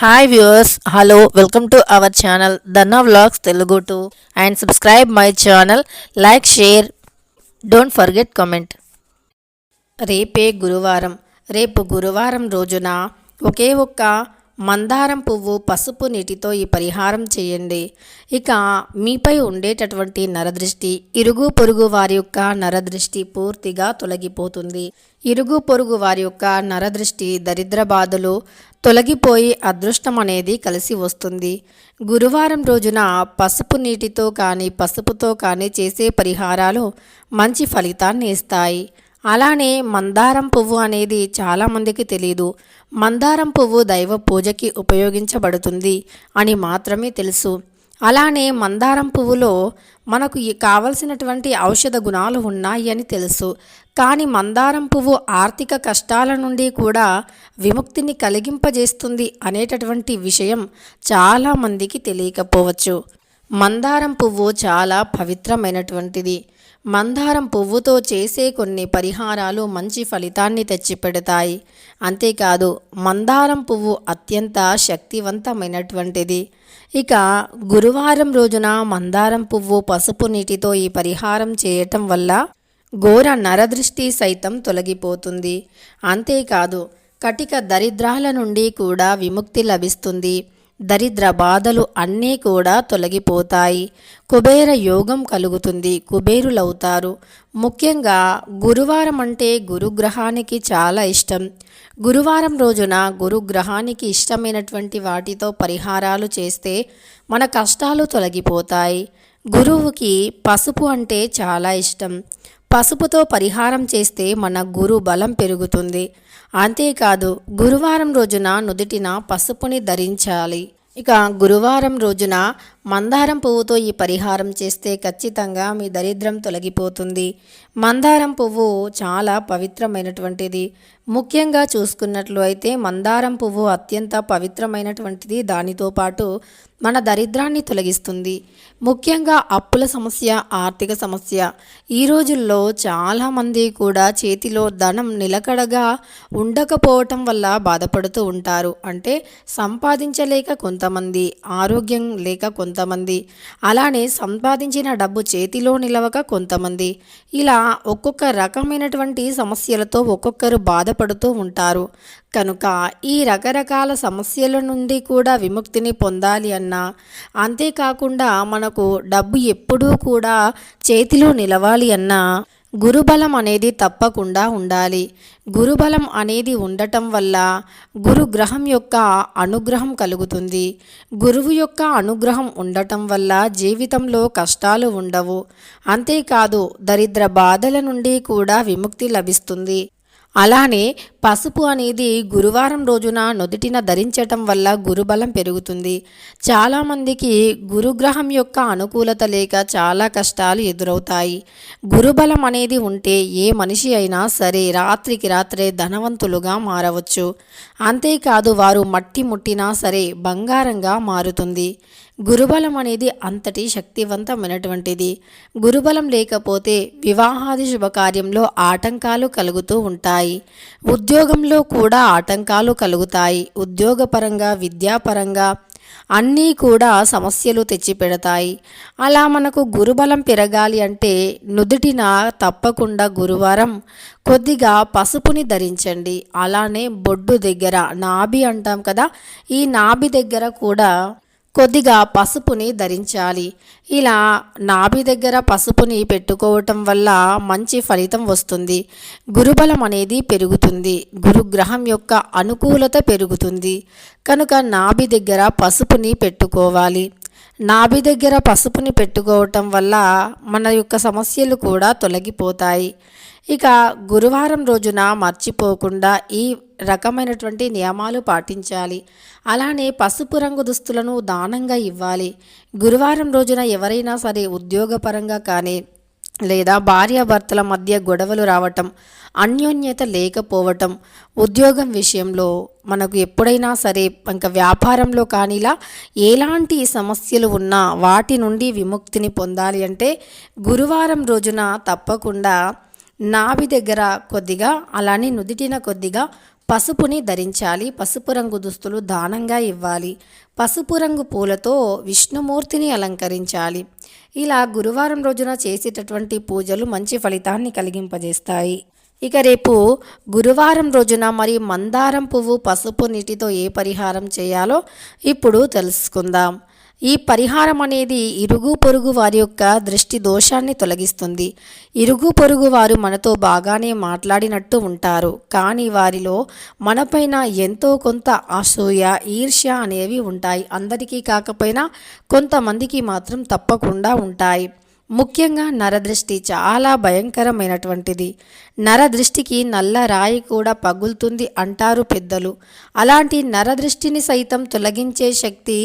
Hi viewers hello welcome to our channel Danna vlogs Telugu to and subscribe my channel like share don't forget comment రేపే గురువారం రేపు గురువారం రోజున ఒకే ఒక్క మందారం పువ్వు పసుపు నీటితో ఈ పరిహారం చేయండి. ఇక మీపై ఉండేటటువంటి నరదృష్టి ఇరుగు పొరుగు వారి యొక్క నరదృష్టి పూర్తిగా తొలగిపోతుంది. ఇరుగు పొరుగు వారి యొక్క నరదృష్టి దరిద్ర బాధలు తొలగిపోయి అదృష్టం అనేది కలిసి వస్తుంది. గురువారం రోజున పసుపు నీటితో కానీ పసుపుతో కానీ చేసే పరిహారాలు మంచి ఫలితాన్ని ఇస్తాయి. అలానే మందారం పువ్వు అనేది చాలామందికి తెలియదు మందారం పువ్వు దైవ పూజకి ఉపయోగించబడుతుంది అని మాత్రమే తెలుసు. అలానే మందారం పువ్వులో మనకు ఈ కావలసినటువంటి ఔషధ గుణాలు ఉన్నాయి అని తెలుసు. కానీ మందారం పువ్వు ఆర్థిక కష్టాల నుండి కూడా విముక్తిని కలిగింపజేస్తుంది అనేటటువంటి విషయం చాలామందికి తెలియకపోవచ్చు. మందారం పువ్వు చాలా పవిత్రమైనటువంటిది. మందారం పువ్వుతో చేసే కొన్ని పరిహారాలు మంచి ఫలితాన్ని తెచ్చిపెడతాయి. అంతేకాదు మందారం పువ్వు అత్యంత శక్తివంతమైనటువంటిది. ఇక గురువారం రోజున మందారం పువ్వు పసుపు నీటితో ఈ పరిహారం చేయటం వల్ల ఘోర నరదృష్టి సైతం తొలగిపోతుంది. అంతేకాదు కటిక దరిద్రాల నుండి కూడా విముక్తి లభిస్తుంది. దరిద్ర బాధలు అన్నీ కూడా తొలగిపోతాయి. కుబేర యోగం కలుగుతుంది. కుబేరులవుతారు. ముఖ్యంగా గురువారం అంటే గురుగ్రహానికి చాలా ఇష్టం. గురువారం రోజున గురుగ్రహానికి ఇష్టమైనటువంటి వాటితో పరిహారాలు చేస్తే మన కష్టాలు తొలగిపోతాయి. గురువుకి పసుపు అంటే చాలా ఇష్టం. పసుపుతో పరిహారం చేస్తే మన గురు బలం పెరుగుతుంది. అంతేకాదు గురువారం రోజున నుదుటిన పసుపుని ధరించాలి. ఇక గురువారం రోజున మందారం పువ్వుతో ఈ పరిహారం చేస్తే ఖచ్చితంగా మీ దరిద్రం తొలగిపోతుంది. మందారం పువ్వు చాలా పవిత్రమైనటువంటిది. ముఖ్యంగా చూసుకున్నట్లు అయితే మందారం పువ్వు అత్యంత పవిత్రమైనటువంటిది. దానితో పాటు మన దరిద్రాన్ని తొలగిస్తుంది. ముఖ్యంగా అప్పుల సమస్య ఆర్థిక సమస్య. ఈ రోజుల్లో చాలామంది కూడా చేతిలో ధనం నిలకడగా ఉండకపోవటం వల్ల బాధపడుతూ ఉంటారు. అంటే సంపాదించలేక కొంతమంది ఆరోగ్యం లేక కొంత కొంతమంది. అలానే సంపాదించిన డబ్బు చేతిలో నిలవక కొంతమంది. ఇలా ఒక్కొక్క రకమైనటువంటి సమస్యలతో ఒక్కొక్కరు బాధపడుతూ ఉంటారు. కనుక ఈ రకరకాల సమస్యల నుండి కూడా విముక్తిని పొందాలి అన్నా అంతేకాకుండా మనకు డబ్బు ఎప్పుడూ కూడా చేతిలో నిలవాలి అన్నా గురుబలం అనేది తప్పకుండా ఉండాలి. గురుబలం అనేది ఉండటం వల్ల గురుగ్రహం యొక్క అనుగ్రహం కలుగుతుంది. గురువు యొక్క అనుగ్రహం ఉండటం వల్ల జీవితంలో కష్టాలు ఉండవు. అంతేకాదు దరిద్ర బాధల నుండి కూడా విముక్తి లభిస్తుంది. అలానే పసుపు అనేది గురువారం రోజున నుదుటిన ధరించటం వల్ల గురుబలం పెరుగుతుంది. చాలామందికి గురుగ్రహం యొక్క అనుకూలత లేక చాలా కష్టాలు ఎదురవుతాయి. గురుబలం అనేది ఉంటే ఏ మనిషి అయినా సరే రాత్రికి రాత్రే ధనవంతులుగా మారవచ్చు. అంతేకాదు వారు మట్టి ముట్టినా సరే బంగారంగా మారుతుంది. గురుబలం అనేది అంతటి శక్తివంతమైనటువంటిది. గురుబలం లేకపోతే వివాహాది శుభకార్యంలో ఆటంకాలు కలుగుతూ ఉంటాయి. ఉద్యోగంలో కూడా ఆటంకాలు కలుగుతాయి. ఉద్యోగపరంగా విద్యాపరంగా అన్నీ కూడా సమస్యలు తెచ్చిపెడతాయి. అలా మనకు గురుబలం పెరగాలి అంటే నుదుటిన తప్పకుండా గురువారం కొద్దిగా పసుపుని ధరించండి. అలానే బొడ్డు దగ్గర నాభి అంటాం కదా ఈ నాభి దగ్గర కూడా కొద్దిగా పసుపుని ధరించాలి. ఇలా నాభి దగ్గర పసుపుని పెట్టుకోవటం వల్ల మంచి ఫలితం వస్తుంది. గురుబలం అనేది పెరుగుతుంది. గురుగ్రహం యొక్క అనుకూలత పెరుగుతుంది. కనుక నాభి దగ్గర పసుపుని పెట్టుకోవాలి. నాభి దగ్గర పసుపుని పెట్టుకోవటం వల్ల మన యొక్క సమస్యలు కూడా తొలగిపోతాయి. ఇక గురువారం రోజున మర్చిపోకుండా ఈ రకమైనటువంటి నియమాలు పాటించాలి. అలానే పసుపు రంగు దుస్తులను దానంగా ఇవ్వాలి. గురువారం రోజున ఎవరైనా సరే ఉద్యోగపరంగా కానీ లేదా భార్యాభర్తల మధ్య గొడవలు రావటం అన్యోన్యత లేకపోవటం ఉద్యోగం విషయంలో మనకు ఎప్పుడైనా సరే ఇంకా వ్యాపారంలో కానీలా ఎలాంటి సమస్యలు ఉన్నా వాటి నుండి విముక్తిని పొందాలి అంటే గురువారం రోజున తప్పకుండా నాభి దగ్గర కొద్దిగా అలానే నుదిటిన కొద్దిగా పసుపుని ధరించాలి. పసుపు రంగు దుస్తులు దానంగా ఇవ్వాలి. పసుపు రంగు పూలతో విష్ణుమూర్తిని అలంకరించాలి. ఇలా గురువారం రోజున చేసేటటువంటి పూజలు మంచి ఫలితాన్ని కలిగింపజేస్తాయి. ఇక రేపు గురువారం రోజున మరి మందారం పువ్వు పసుపు నీటితో ఏ పరిహారం చేయాలో ఇప్పుడు తెలుసుకుందాం. ఈ పరిహారం అనేది ఇరుగు పొరుగు వారి యొక్క దృష్టి దోషాన్ని తొలగిస్తుంది. ఇరుగు పొరుగు వారు మనతో బాగానే మాట్లాడినట్టు ఉంటారు. కానీ వారిలో మనపైన ఎంతో కొంత అసూయ ఈర్ష్య అనేవి ఉంటాయి. అందరికీ కాకపోయినా కొంతమందికి మాత్రం తప్పకుండా ఉంటాయి. ముఖ్యంగా నరదృష్టి చాలా భయంకరమైనటువంటిది. నరదృష్టికి నల్ల రాయి కూడా పగులుతుంది అంటారు పెద్దలు. అలాంటి నరదృష్టిని సైతం తొలగించే శక్తి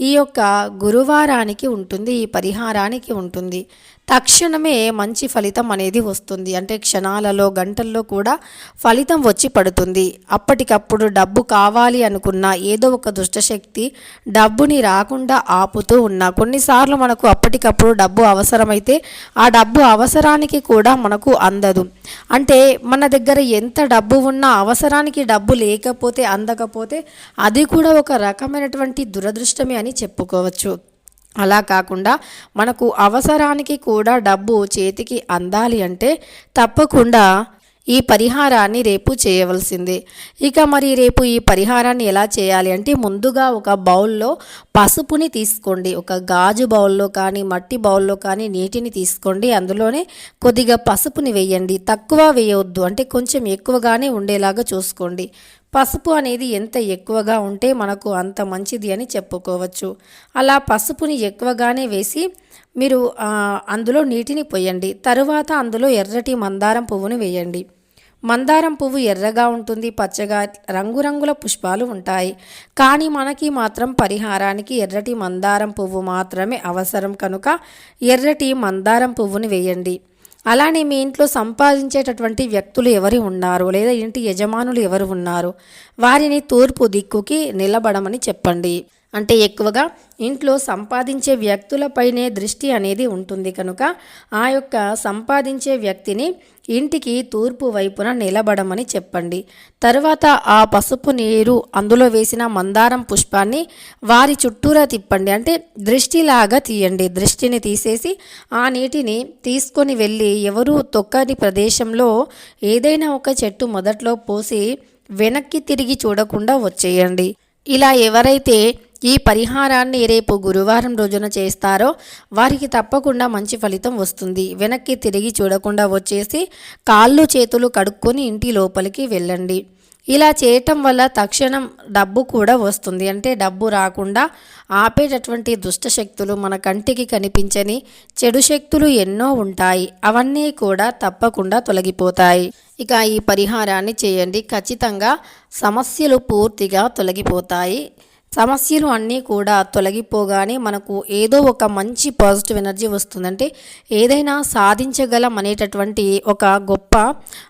ఈ యొక్క గురువారానికి ఉంటుంది ఈ పరిహారానికి ఉంటుంది. తక్షణమే మంచి ఫలితం అనేది వస్తుంది. అంటే క్షణాలలో గంటల్లో కూడా ఫలితం వచ్చి పడుతుంది. అప్పటికప్పుడు డబ్బు కావాలి అనుకున్న ఏదో ఒక దుష్టశక్తి డబ్బుని రాకుండా ఆపుతూ ఉన్నా. కొన్నిసార్లు మనకు అప్పటికప్పుడు డబ్బు అవసరమైతే ఆ డబ్బు అవసరానికి కూడా మనకు అందదు. అంటే మన దగ్గర ఎంత డబ్బు ఉన్నా అవసరానికి డబ్బు లేకపోతే అందకపోతే అది కూడా ఒక రకమైనటువంటి దురదృష్టమే అని చెప్పుకోవచ్చు. అలా కాకుండా మనకు అవసరానికి కూడా డబ్బు చేతికి అందాలి అంటే తప్పకుండా ఈ పరిహారాన్ని రేపు చేయవలసిందే. ఇక మరి రేపు ఈ పరిహారాన్ని ఎలా చేయాలి అంటే ముందుగా ఒక బౌల్లో పసుపుని తీసుకోండి. ఒక గాజు బౌల్లో కానీ మట్టి బౌల్లో కానీ నీటిని తీసుకోండి. అందులోనే కొద్దిగా పసుపుని వేయండి. తక్కువ వేయవద్దు అంటే కొంచెం ఎక్కువగానే ఉండేలాగా చూసుకోండి. పసుపు అనేది ఎంత ఎక్కువగా ఉంటే మనకు అంత మంచిది అని చెప్పుకోవచ్చు. అలా పసుపుని ఎక్కువగానే వేసి మీరు అందులో నీటిని పోయండి. తరువాత అందులో ఎర్రటి మందారం పువ్వును వేయండి. మందారం పువ్వు ఎర్రగా ఉంటుంది పచ్చగా రంగురంగుల పుష్పాలు ఉంటాయి. కానీ మనకి మాత్రం పరిహారానికి ఎర్రటి మందారం పువ్వు మాత్రమే అవసరం కనుక ఎర్రటి మందారం పువ్వుని వేయండి. అలానే మీ ఇంట్లో సంపాదించేటటువంటి వ్యక్తులు ఎవరు ఉన్నారు లేదా ఇంటి యజమానులు ఎవరు ఉన్నారు? వారిని తూర్పు దిక్కుకి నిలబడమని చెప్పండి. అంటే ఎక్కువగా ఇంట్లో సంపాదించే వ్యక్తులపైనే దృష్టి అనేది ఉంటుంది కనుక ఆ యొక్క సంపాదించే వ్యక్తిని ఇంటికి తూర్పు వైపున నిలబడమని చెప్పండి. తరువాత ఆ పసుపు నీరు అందులో వేసిన మందారం పుష్పాన్ని వారి చుట్టూరా తిప్పండి. అంటే దృష్టిలాగా తీయండి. దృష్టిని తీసేసి ఆ నీటిని తీసుకొని వెళ్ళి ఎవరూ తొక్కని ప్రదేశంలో ఏదైనా ఒక చెట్టు మొదట్లో పోసి వెనక్కి తిరిగి చూడకుండా వచ్చేయండి. ఇలా ఎవరైతే ఈ పరిహారాన్ని రేపు గురువారం రోజున చేస్తారో వారికి తప్పకుండా మంచి ఫలితం వస్తుంది. వెనక్కి తిరిగి చూడకుండా వచ్చేసి కాళ్ళు చేతులు కడుక్కొని ఇంటి లోపలికి వెళ్ళండి. ఇలా చేయటం వల్ల తక్షణం డబ్బు కూడా వస్తుంది. అంటే డబ్బు రాకుండా ఆపేటటువంటి దుష్ట శక్తులు మన కంటికి కనిపించని చెడు శక్తులు ఎన్నో ఉంటాయి. అవన్నీ కూడా తప్పకుండా తొలగిపోతాయి. ఇక ఈ పరిహారాన్ని చేయండి. ఖచ్చితంగా సమస్యలు పూర్తిగా తొలగిపోతాయి. సమస్యలు అన్నీ కూడా తొలగిపోగానే మనకు ఏదో ఒక మంచి పాజిటివ్ ఎనర్జీ వస్తుందంటే ఏదైనా సాధించగలం అనేటటువంటి ఒక గొప్ప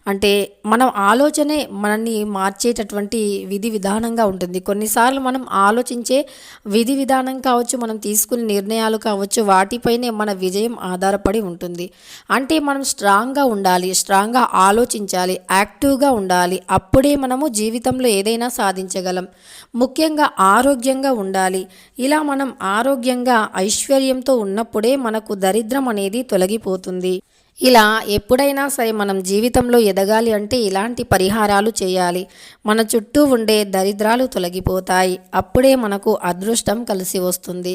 అంటే మనం ఆలోచనే మనల్ని మార్చేటటువంటి విధి విధానంగా ఉంటుంది. కొన్నిసార్లు మనం ఆలోచించే విధి విధానం కావచ్చు మనం తీసుకునే నిర్ణయాలు కావచ్చు వాటిపైనే మన విజయం ఆధారపడి ఉంటుంది. అంటే మనం స్ట్రాంగ్గా ఉండాలి స్ట్రాంగ్గా ఆలోచించాలి యాక్టివ్గా ఉండాలి. అప్పుడే మనము జీవితంలో ఏదైనా సాధించగలం. ముఖ్యంగా ఆరోగ్య ఆరోగ్యంగా ఉండాలి. ఇలా మనం ఆరోగ్యంగా ఐశ్వర్యంతో ఉన్నప్పుడే మనకు దరిద్రం అనేది తొలగిపోతుంది. ఇలా ఎప్పుడైనా సరే మనం జీవితంలో ఎదగాలి అంటే ఇలాంటి పరిహారాలు చేయాలి. మన చుట్టూ ఉండే దరిద్రాలు తొలగిపోతాయి. అప్పుడే మనకు అదృష్టం కలిసి వస్తుంది.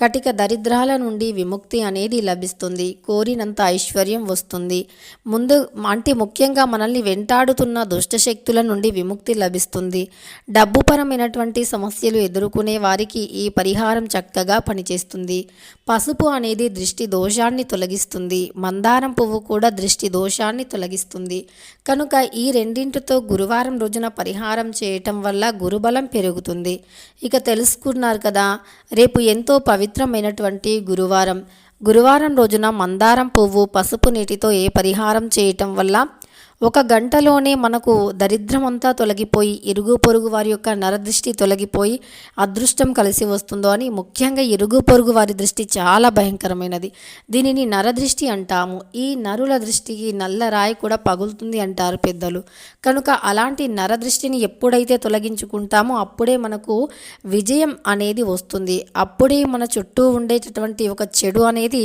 కటిక దరిద్రాల నుండి విముక్తి అనేది లభిస్తుంది. కోరినంత ఐశ్వర్యం వస్తుంది. ముందు అంటే ముఖ్యంగా మనల్ని వెంటాడుతున్న దుష్టశక్తుల నుండి విముక్తి లభిస్తుంది. డబ్బుపరమైనటువంటి సమస్యలు ఎదుర్కొనే వారికి ఈ పరిహారం చక్కగా పనిచేస్తుంది. పసుపు అనేది దృష్టి దోషాన్ని తొలగిస్తుంది. మందారం పువ్వు కూడా దృష్టి దోషాన్ని తొలగిస్తుంది. కనుక ఈ రెండింటితో గురువారం రోజున పరిహారం చేయటం వల్ల గురుబలం పెరుగుతుంది. ఇక తెలుసుకున్నారు కదా రేపు ఎంతో పవిత్రమైనటువంటి గురువారం. గురువారం రోజున మందారం పువ్వు పసుపు నీటితో ఏ పరిహారం చేయటం వల్ల ఒక గంటలోనే మనకు దరిద్రమంతా తొలగిపోయి ఇరుగు పొరుగు వారి యొక్క నరదృష్టి తొలగిపోయి అదృష్టం కలిసి వస్తుందో అని ముఖ్యంగా ఇరుగు పొరుగు వారి దృష్టి చాలా భయంకరమైనది. దీనిని నరదృష్టి అంటాము. ఈ నరుల దృష్టికి నల్ల రాయి కూడా పగులుతుంది అంటారు పెద్దలు. కనుక అలాంటి నరదృష్టిని ఎప్పుడైతే తొలగించుకుంటామో అప్పుడే మనకు విజయం అనేది వస్తుంది. అప్పుడే మన చుట్టూ ఉండేటటువంటి ఒక చెడు అనేది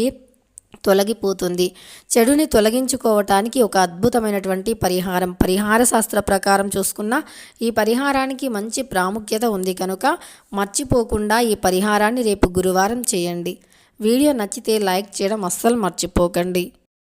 తొలగిపోతుంది. చెడుని తొలగించుకోవటానికి ఒక అద్భుతమైనటువంటి పరిహారం. పరిహార శాస్త్ర ప్రకారం చూసుకున్న ఈ పరిహారానికి మంచి ప్రాముఖ్యత ఉంది కనుక మర్చిపోకుండా ఈ పరిహారాన్ని రేపు గురువారం చేయండి. వీడియో నచ్చితే లైక్ చేయడం అస్సలు మర్చిపోకండి.